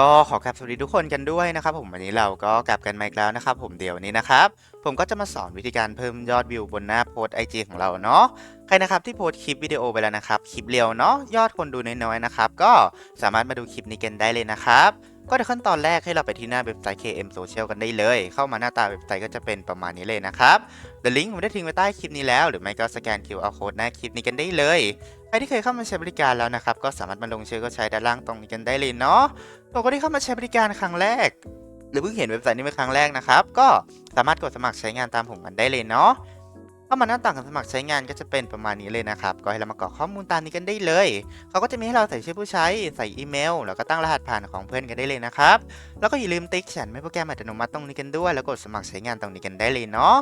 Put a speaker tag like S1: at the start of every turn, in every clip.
S1: ก็ขอกลับสวัสดีทุกคนกันด้วยนะครับผมวันนี้เราก็กลับกันมาอีกแล้วนะครับผมเดี๋ยวนี้นะครับผมก็จะมาสอนวิธีการเพิ่มยอดวิวบนหน้าโพสไอจของเราเนาะใครนะครับที่โพสคลิปวิดีโอไปแล้วนะครับคลิปเรียวเนาะยอดคนดูน้อยๆนะครับก็สามารถมาดูคลิปนี้กันได้เลยนะครับ ก็ในขั้นตอนแรกให้เราไปที่หน้าเว็บไซต์ KM Social กันได้เลย เข้ามาหน้าตาเว็บไซต์ก็จะเป็นประมาณนี้เลยนะครับเดลิงก์ผมได้ทิ้งไว้ใต้คลิปนี้แล้ว หรือไม่ก็สแกน QR code หน้าคลิปนี้กันได้เลยใครที่เคยเข้ามาใช้บริการแล้วนะครับก็สามารถมาลงชื่อก็ใช้ด้านล่างตรงนี้กันได้เลยเนาะตัวคนที่เข้ามาใช้บริการครั้งแรก หรือเพิ่งเห็นเว็บไซต์นี้เป็นครั้งแรกนะครับก็สามารถกดสมัครใช้งานตามผมกันได้เลยเนาะ เข้ามาหน้าต่างการสมัครใช้งานก็จะเป็นประมาณนี้เลยนะครับ ก็ให้เรามากรอกข้อมูลตามนี้กันได้เลย เขาก็จะมีให้เราใส่ชื่อผู้ใช้ ใส่อีเมล แล้วก็ตั้งรหัสผ่านของเพื่อนกันได้เลยนะครับ แล้วก็อย่าลืมติ๊กฉันไม่โปรแกรมอัตโนมัติตรงนี้กันด้วย แล้วกดสมัครใช้งานตรงนี้กันได้เลยเนาะ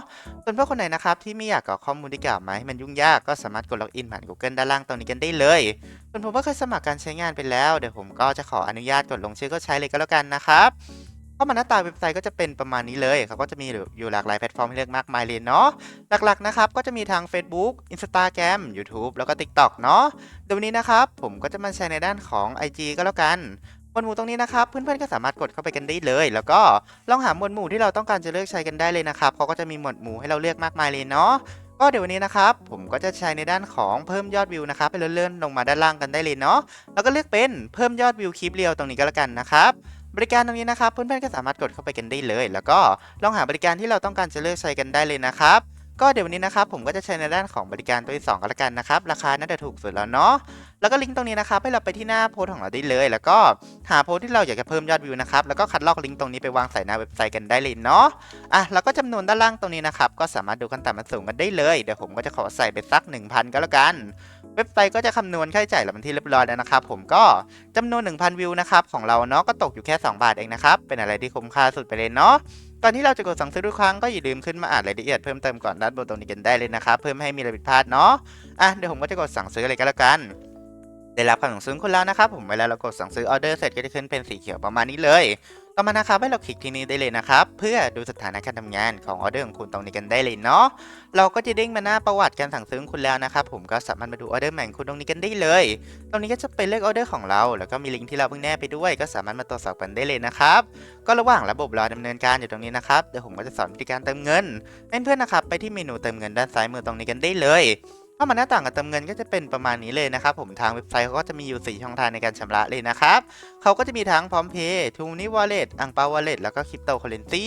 S1: ส่วนเพื่อนคนไหนนะครับที่ไม่อยากกรอกข้อมูลที่กล่าวมาให้มันยุ่งยากก็สามารถกดล็อกอินผ่าน Google ด้านล่างตรงนี้กันได้เลย ส่วนผมก็เคยสมัครการใช้งานไปแล้ว เดี๋ยวผมก็จะขออนุญาตกดลงชื่อก็ใช้เลยก็แล้วกันนะครับ เข้ามาหน้าตาเว็บไซต์ก็จะเป็นประมาณนี้เลยเขาก็จะมีอยู่หลากหลายแพลตฟอร์มให้เลือกมากมายเลยเนาะหลักๆนะครับก็จะมีทาง Facebook Instagram YouTube แล้วก็ TikTok เนาะเดี๋ยววันนี้นะครับผมก็จะมาใช้ในด้านของ IG ก็แล้วกันหมวดหมู่ตรงนี้นะครับเพื่อนๆก็สามารถกดเข้าไปกันได้เลย แล้วก็ลองหาหมวดหมู่ที่เราต้องการจะเลือกใช้กันได้เลยนะครับเขาก็จะมีหมวดหมู่ให้เราเลือกมากมายเลยเนาะก็เดี๋ยววันนี้นะครับผมก็จะใช้ในด้านของเพิ่มยอดวิวนะครับไปเลื่อนๆลงมาด้านล่างกันได้เลยเนาะแล้วก็เลือกเป็นเพิ่มยอดวิวคลิปเรียวตรงนี้ก็แล้วกันนะครับ บริการตรงนี้นะครับเพื่อนๆก็สามารถกดเข้าไปกันได้เลย แล้วก็ลองหาบริการที่เราต้องการจะเลือกใช้กันได้เลยนะครับ ก็เดี๋ยววันนี้นะครับผมก็จะใช้ในด้านของบริการตัวที่สองก็แล้วกันนะครับ ราคาน่าจะถูกสุดแล้วเนาะแล้วก็ลิงก์ตรงนี้นะครับให้เราไปที่หน้าโพสของเราได้เลย แล้วก็หาโพสที่เราอยากจะเพิ่มยอดวิวนะครับแล้วก็คัดลอกลิงก์ตรงนี้ไปวางใส่หน้าเว็บไซต์กันได้เลยเนาะอะแล้วก็จำนวนด้านล่างตรงนี้นะครับก็สามารถดูขั้นต่ำมันสูงกันได้เลยเดี๋ยวผมก็จะขอใส่ไปสัก 1,000 ก็แล้วกันเว็บไซต์ก็จะคำนวณค่าใช้จ่ายเราเป็นที่เรียบร้อยแล้วนะครับผมก็จำนวน 1,000 วิวนะครับของเราเนาะก็ตกอยู่แค่ 2 บาทเองนะครับเป็นอะไรที่คุ้มค่าสุดไปเลยเนาะ ก่อนที่เราจะกดสั่งซื้อทุกครั้งก็อย่าลืมขึ้นมาอ่านรายละเอียดเพิ่มเติมก่อนด้านบนตรงนี้กันได้เลยนะครับเพื่อไม่ให้มีอะไรผิดพลาดเนาะอะเดี๋ยวผมก็จะกดสั่งซื้ออะไรก็แล้วกันได้รับคำสั่งซื้อคุณแล้วนะครับผมเวลาเรากดสั่งซื้อออเดอร์เสร็จก็จะขึ้นเป็นสีเขียวประมาณนี้เลย ต่อมานะครับให้เราคลิกที่นี้ได้เลยนะครับ เพื่อดูสถานะการทำงานของออเดอร์ของคุณตรงนี้กันได้เลยเนาะเราก็จะเด้งมาหน้าประวัติการสั่งซื้อคุณแล้วนะครับผมก็สามารถมาดูออเดอร์ใหม่ของคุณตรงนี้กันได้เลย ตรงนี้ก็จะเป็นเลขออเดอร์ของเรา แล้วก็มีลิงก์ที่เราเพิ่งแนบไปด้วย ก็สามารถมาตรวจสอบกันได้เลยนะครับก็ระหว่างระบบรอดำเนินการอยู่ตรงนี้นะครับเดี๋ยวผมก็จะสอนวิธีการเติมเงินเพื่อนๆนะครับไปที่เมนูเติมเงินด้านซ้ายมือตรงนี้กันได้เลย เข้ามาหน้าต่างการเติมเงินก็จะเป็นประมาณนี้เลยนะครับผมทางเว็บไซต์เขาก็จะมีอยู่ 4 ช่องทางในการชำระเลยนะครับเขาก็จะมีทั้งพร้อมเพย์ทูนิวอลเล็ตอังเปาวอลเล็ตแล้วก็คริปโตเคอเรนซี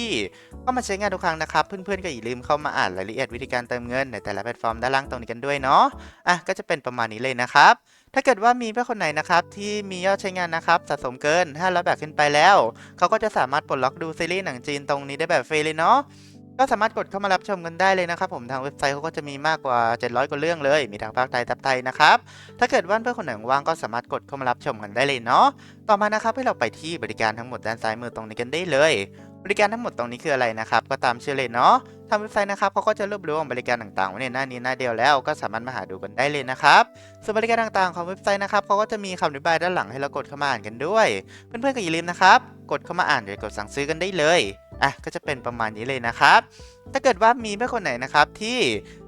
S1: ก็มาใช้งานทุกครั้งนะครับ เพื่อนๆก็อย่าลืมเข้ามาอ่านรายละเอียดวิธีการเติมเงินในแต่ละแพลตฟอร์มด้านล่างตรงนี้กันด้วยเนาะอะก็จะเป็นประมาณนี้เลยนะครับถ้าเกิดว่ามีเพื่อนคนไหนนะครับที่มียอดใช้งานนะครับสะสมเกิน500แบบขึ้นไปแล้ว เขาก็จะสามารถปลดล็อกดูซีรีส์หนังจีนตรงนี้ได้แบบฟรีเลยเนาะ ก็สามารถกดเข้ามารับชมกันได้เลยนะครับ ผมทางเว็บไซต์เขาก็จะมีมากกว่า 700 กว่าเรื่องเลย มีทั้งภาคไทยทับไทยนะครับ ถ้าเกิดว่าเพื่อนคนไหนว่างก็สามารถกดเข้ามารับชมกันได้เลยเนาะต่อมานะครับให้เราไปที่บริการทั้งหมดด้านซ้ายมือตรงนี้กันได้เลย บริการทั้งหมดตรงนี้คืออะไรนะครับ ก็ตามชื่อเลยเนาะทางเว็บไซต์นะครับเขาก็จะรวบรวมบริการต่างๆไว้ในหน้านี้หน้าเดียวแล้วก็สามารถมาหาดูกันได้เลยนะครับส่วนบริการต่างๆของเว็บไซต์นะครับเขาก็จะมีคำอธิบายด้านหลังให้เรากดเข้ามาอ่านกันด้วย เพื่อนๆก็อย่าลืมนะครับ กดเข้ามาอ่านหรือกดสั่งซื้อกันได้เลย อะก็จะเป็นประมาณนี้เลยนะครับ ถ้าเกิดว่ามีเพื่อนคนไหนนะครับที่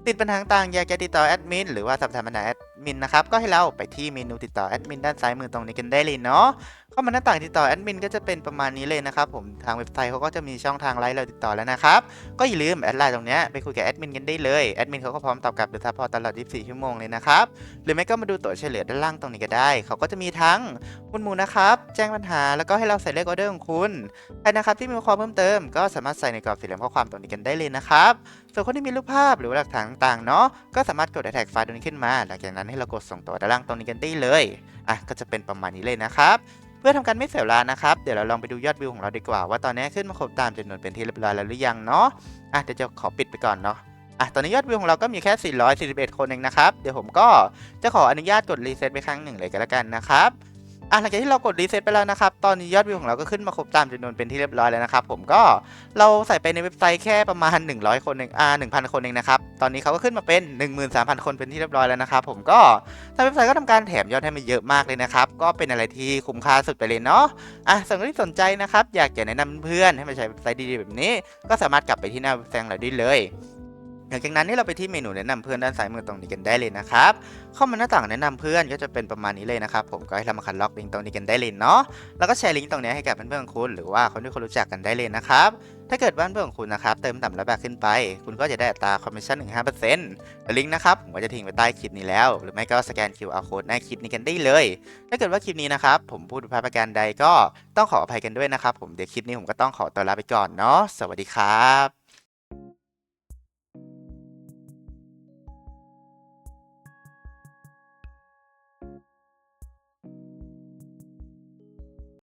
S1: ติดปัญหาต่างอยากจะติดต่อแอดมินหรือว่าสอบถามปัญหาแอดมินนะครับก็ให้เราไปที่เมนูติดต่อแอดมินด้านซ้ายมือตรงนี้กันได้เลยเนาะ เข้ามาหน้าต่างติดต่อแอดมินก็จะเป็นประมาณนี้เลยนะครับผมทางเว็บไซต์เขาก็จะมีช่องทางไลน์เราติดต่อแล้วนะครับก็อย่าลืมแอดไลน์ตรงนี้ไปคุยกับแอดมินกันได้เลยแอดมินเขาก็พร้อมตอบกลับหรือซัพพอร์ตตลอด 24 ชั่วโมงเลยนะครับหรือไม่ก็มาดูตัวเฉลี่ยด้านล่างตรงนี้ก็ได้เขาก็จะมีทั้งมุนหมู่นะครับแจ้งปัญหาแล้วก็ให้เราใส่เลขออเดอร์ของคุณใครนะครับที่มีความเพิ่มเติม ก็สามารถใส่ในกรอบสี่เหลี่ยมข้อความตรงนี้กันได้เลยนะครับส่วนคนที่มีรูปภาพหรือว่าหลักฐานต่างๆเนาะก็สามารถกดแท็กไฟล์ตรงนี้ขึ้นมา หลังจากนั้นให้เรากดส่งตัวด้านล่างตรงนี้กันได้เลยอะก็จะเป็นประมาณนี้เลยนะครับ พื่อทำการไม่เสียเวลานะครับ เดี๋ยวเราลองไปดูยอดวิวของเราดีกว่า ว่าตอนนี้ขึ้นมาครบตามจำนวนเป็นที่เรียบร้อยแล้วหรือยังเนาะอะเดี๋ยวจะขอปิดไปก่อนเนาะอะตอนนี้ยอดวิวของเราก็มีแค่ 441 คนเองนะครับ เดี๋ยวผมก็จะขออนุญาตกดรีเซ็ตไปครั้งหนึ่งเลยก็แล้วกันนะครับอะหลังจากที่เรากดรีเซ็ตไปแล้วนะครับ ตอนนี้ยอดวิวของเราก็ขึ้นมาครบตามจำนวนเป็นที่เรียบร้อยแล้วนะครับ ผมก็เราใส่ไปในเว็บไซต์แค่ประมาณ 100 คนเองอ่า1,000 คนเองนะครับ ตอนนี้เขาก็ขึ้นมาเป็น 13,000 คนเป็นที่เรียบร้อยแล้วนะครับผมก็ทางเว็บไซต์ก็ทำการแถมยอดให้มาเยอะมากเลยนะครับก็เป็นอะไรที่คุ้มค่าสุดไปเลยเนาะอะสำหรับที่สนใจนะครับอยากจะแนะนำเพื่อนให้มาใช้เว็บไซต์ดีๆแบบนี้ ก็สามารถกลับไปที่หน้าเว็บไซต์ของเราได้เลย หลังจากนั้นนี่เราไปที่เมนูแนะนำเพื่อนด้านซ้ายมือตรงนี้กันได้เลยนะครับ เข้ามาหน้าต่างแนะนำเพื่อนก็จะเป็นประมาณนี้เลยนะครับ ผมก็ให้เรามาคันล็อกลิงก์ตรงนี้กันได้เลยเนาะ แล้วก็แชร์ลิงก์ตรงนี้ให้กับเพื่อนๆของคุณ หรือว่าคนที่คุณรู้จักกันได้เลยนะครับ ถ้าเกิดว่านเพื่อนของคุณนะครับเติมต่ำแล้วแบบขึ้นไป คุณก็จะได้อัตราคอมมิชชั่นถึง5%และลิงก์นะครับผมก็จะทิ้งไว้ใต้คลิปนี้แล้ว หรือไม่ก็สแกน QR code ในคลิปนี้กันได้เลย ถ้าเกิดว่าคลิปนี้นะครับผมพูดผิดพลาดประการใดก็ต้องขออภัยกันด้วยนะครับผมเดี๋ยวคลิปนี้ผมก็ต้องขอตัวลาไปก่อนเนาะสวัสดีครับ